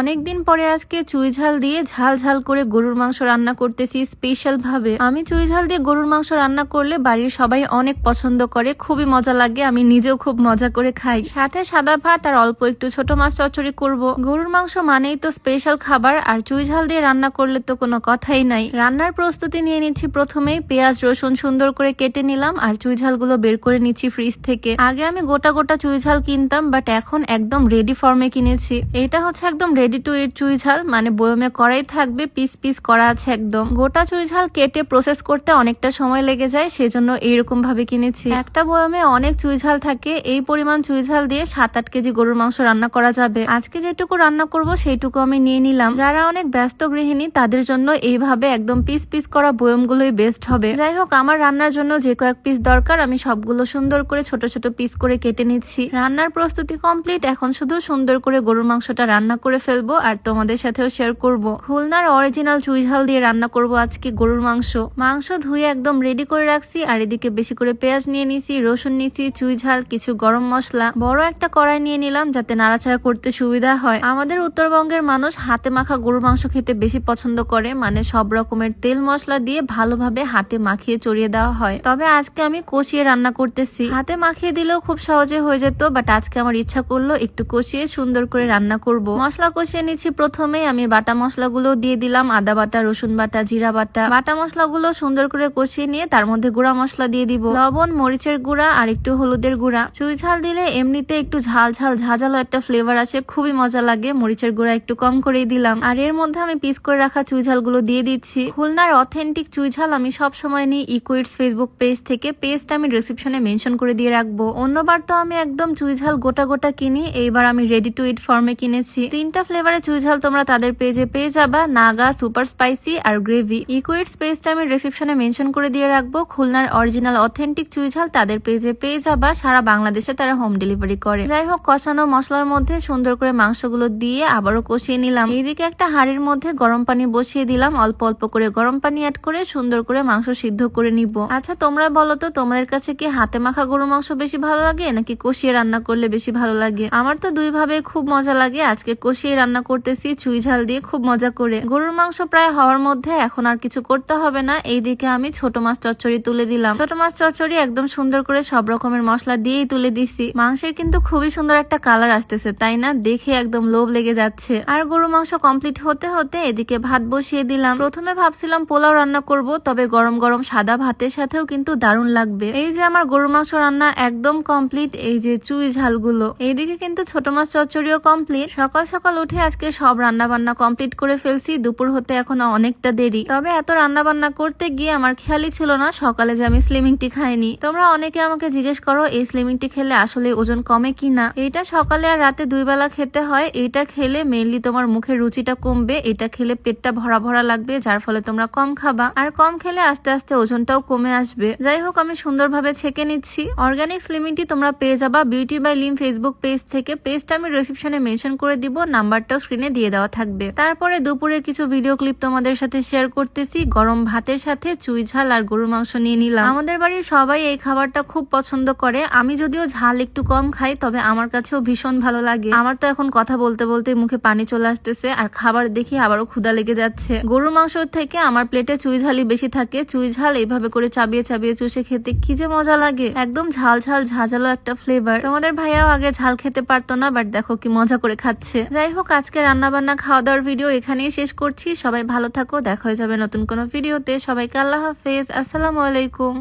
অনেকদিন পরে আজকে চুই ঝাল দিয়ে ঝাল ঝাল করে গরুর মাংস রান্না করতেছি স্পেশাল ভাবে আমি চুই ঝাল দিয়ে গরুর মাংস রান্না করলে বাড়ির সবাই অনেক পছন্দ করে, খুবই মজা লাগে, আমি নিজেও খুব মজা করে খাই। সাথে সাদা ভাত আর অল্প একটু ছোট মাছ চচ্চড়ি করব। গরুর মাংস মানেই তো স্পেশাল খাবার, আর চুই ঝাল দিয়ে রান্না করলে তো কোনো কথাই নাই। রান্নার প্রস্তুতি নিয়ে নিচ্ছি প্রথমেই পেঁয়াজ, রসুন সুন্দর করে কেটে নিলাম আর চুই ঝালগুলো বের করে নিচ্ছি ফ্রিজ থেকে। আগে আমি গোটা গোটা চুই ঝাল কিনতাম, বাট এখন একদম রেডি ফর্মে কিনেছি। এটা হচ্ছে একদম রেডি টু ইট চুই ঝাল মানে বয়মে করাই থাকবে পিস পিস করা আছে একদম। গোটা চুই ঝাল কেটে প্রসেস করতে অনেকটা সময় লেগে যায়, সেজন্য এইরকম ভাবে কিনেছি। একটা বয়মে অনেক চুই ঝাল থাকে, এই পরিমাণ চুই ঝাল দিয়ে সাত আট কেজি গরুর মাংস রান্না করা যাবে। আজকে যেটুকু রান্না করব, সেইটুকু আমি নিয়ে নিলাম। যারা অনেক ব্যস্ত গৃহিণী, তাদের জন্য এইভাবে একদম পিস পিস করা বয়মগুলোই বেস্ট হবে। যাই হোক, আমার রান্নার জন্য যে কয়েক পিস দরকার, আমি সবগুলো সুন্দর করে ছোট ছোট পিস করে কেটে নিচ্ছি। রান্নার প্রস্তুতি কমপ্লিট এখন শুধু সুন্দর করে গরুর মাংসটা রান্না করে ফেলব আর তোমাদের সাথেও শেয়ার করব। খুলনার অরিজিনাল চুই ঝাল দিয়ে রান্না করব আজকে গরুর মাংস। মাংস ধুয়ে একদম রেডি করে রাখছি আর এদিকে বেশি করে পেঁয়াজ নিয়ে নিছি, রসুন নিছি, চুই ঝাল, কিছু গরম মশলা। বড় একটা কড়াই নিয়ে নিলাম যাতে নাড়াচাড়া করতে সুবিধা হয়। আমাদের উত্তরবঙ্গের মানুষ হাতে মাখা গরুর মাংস খেতে বেশি পছন্দ করে মানে সব রকমের তেল মশলা দিয়ে ভালোভাবে হাতে মাখিয়ে চড়িয়ে দেওয়া হয়। তবে আজকে আমি কষিয়ে রান্না করতেছি। হাতে মাখিয়ে দিলেও খুব সহজে হয়ে যেত বাট আজকে আমার ইচ্ছা করল একটু কষিয়ে সুন্দর করে রান্না করব। মশলা কষিয়ে নিচ্ছি প্রথমে। আমি বাটা মশলাগুলো দিয়ে দিলাম, আদা বাটা, রসুন বাটা, জিরা বাটা। বাটা মশলাগুলো সুন্দর করে কষিয়ে নিয়ে তার মধ্যে গুঁড়া মশলা দিয়ে দিব। লবণ, মরিচের গুঁড়া আর একটু হলুদের গুঁড়া। চুই ঝাল দিলে এমনিতে একটু ঝাল ঝাল ঝাঁঝালো একটা ফ্লেভার আসে, খুবই মজা লাগে। মরিচের গুঁড়া একটু কম করেই দিলাম। আর এর মধ্যে আমি পিস করে রাখা চুই ঝালগুলো দিয়ে দিচ্ছি। খুলনার অথেন্টিক চুই ঝাল আমি সব সময় নিই ইকুইটস ফেসবুক পেজ থেকে। পেজটা আমি ডিসক্রিপশনে মেনশন করে দিয়ে রাখব। অন্যবার তো আমি একদম চুই ঝাল গোটা গোটা কিনি, এইবার আমি রেডি টু ইট ফর্মে কিনেছি। তিনটা ফ্লেভারে চুই ঝাল তোমরা তাদের পেজে পেয়ে যাবা। নাগা সুপার স্পাইসি আর গ্রেভি ইকুইটস পেজটা আমি ডিসক্রিপশনে মেনশন করে দিয়ে রাখব। খুলনার অরিজিনাল অথেন্টিক চুই ঝাল তাদের পেজে পেয়ে যাবা। সারা বাংলাদেশে তারা হোম ডেলিভারি করে। যাই হোক, কষানো মশলার মধ্যে সুন্দর করে মাংসগুলো দিয়ে আবারও কষিয়ে নিলাম। এইদিকে একটা হাঁড়ির মধ্যে গরম পানি বসিয়ে দিলাম। অল্প অল্প করে গরম পানি অ্যাড করে সুন্দর করে মাংস সিদ্ধ করে নিব। আচ্ছা তোমরা বলো তো, তোমাদের কাছে কি হাতে মাখা গরু মাংস বেশি ভালো লাগে নাকি কষিয়ে রান্না করলে বেশি ভালো লাগে? আমার তো দুই ভাবে খুব মজা লাগে। আজকে কষিয়ে রান্না করতেছি, চুই ঝাল দিয়ে খুব মজা করে। গরুর মাংস প্রায় হওয়ার মধ্যে এখন আর কিছু করতে হবে না। এইদিকে আমি ছোট মাছ চচ্চড়ি তুলে দিলাম। ছোট মাছ চচ্চড়ি একদম সুন্দর করে সব রকমের মশলা দিয়েই তুলে দিছি। মাংসের কিন্তু খুবই সুন্দর একটা কালার আসতেছে, তাই না? দেখে একদম লোভ লেগে যাচ্ছে। আর গরু মাংস কমপ্লিট হতে হতে এদিকে ভাত বসিয়ে দিলাম। প্রথমে ভাবছিলাম পোলাও রান্না করব, তবে গরম গরম সাদা ভাতের সাথেও কিন্তু দারুণ লাগবে। এই যে আমার গরু মাংস রান্না একদম কমপ্লিট এই যে চুই ঝালগুলো। এইদিকে কিন্তু ছোট মাছ চচ্চড়িও কমপ্লিট সকাল সকাল উঠে আজকে সব রান্না বান্না কমপ্লিট করে ফেলছি। দুপুর হতে এখন অনেকটা দেরি। তবে এত রান্না বান্না করতে গিয়ে আমার খেয়ালই ছিল না। সকালে যে আমি স্লিমিং টি খাইনি। তোমরা অনেকে আমাকে জিজ্ঞেস করো, এই স্লিমিং টি খেলে আসলে ওজন কমে কি না এটা সকালে আর রাতে দুই বেলা খেতে হয়। এটা খেলে মেনলি তোমার মুখের রুচিটা কমবে। এটা খেলে পেটটা ভরা ভরা লাগবে, যার ফলে তোমরা কম খাবা। আর কম খেলে আস্তে আস্তে ওজনটাও কমে আসবে। যাই হোক, আমি সুন্দরভাবে ছেঁকে নিচ্ছি। অর্গানিক স্লিমিং টি তোমরা পেয়ে যাবা। Beauty by Lim Facebook page থেকে। পেজটা আমি রিসিপশনে মেনশন করে দিব। নাম্বারটাও স্ক্রিনে দিয়ে দেওয়া থাকবে। তারপরে দুপুরের কিছু ভিডিও ক্লিপ তোমাদের সাথে শেয়ার করতেছি। গরম ভাতের সাথে চুই ঝাল আর গরুর মাংস নিয়ে নিলাম। আমাদের বাড়ির সবাই এই খাবারটা খুব পছন্দ করে। আমি যদিও ঝাল একটু কম খাই, তবে আমার কাছেও ভীষণ ভালো লাগে। আমার তো এখন কথা বলতে বলতে মুখে পানি চলে আসতেছে আর খাবার দেখে আবারও ক্ষুদা লেগে যাচ্ছে। গরুর মাংস থেকে আমার প্লেটে চুই ঝালই বেশি থাকে। চুই ঝাল এইভাবে করে চাবিয়ে চাবিয়ে চুষে খেতে কি যে মজা লাগে। একদম ঝাল ঝাল ঝাঁঝালো একটা ফ্লেভার তোমাদের ভাইয়াও আগে ঝাল খেতে পারতো না বাট দেখো কি মজা করে খাচ্ছে। যাই হোক আজকে রান্নাবান্না খাওয়া দাওয়ার ভিডিও এখানেই শেষ করছি। সবাই ভালো থাকো, দেখা হয়ে যাবে নতুন কোনো ভিডিওতে। সবাইকে আল্লাহ হাফেজ। আসসালামু আলাইকুম।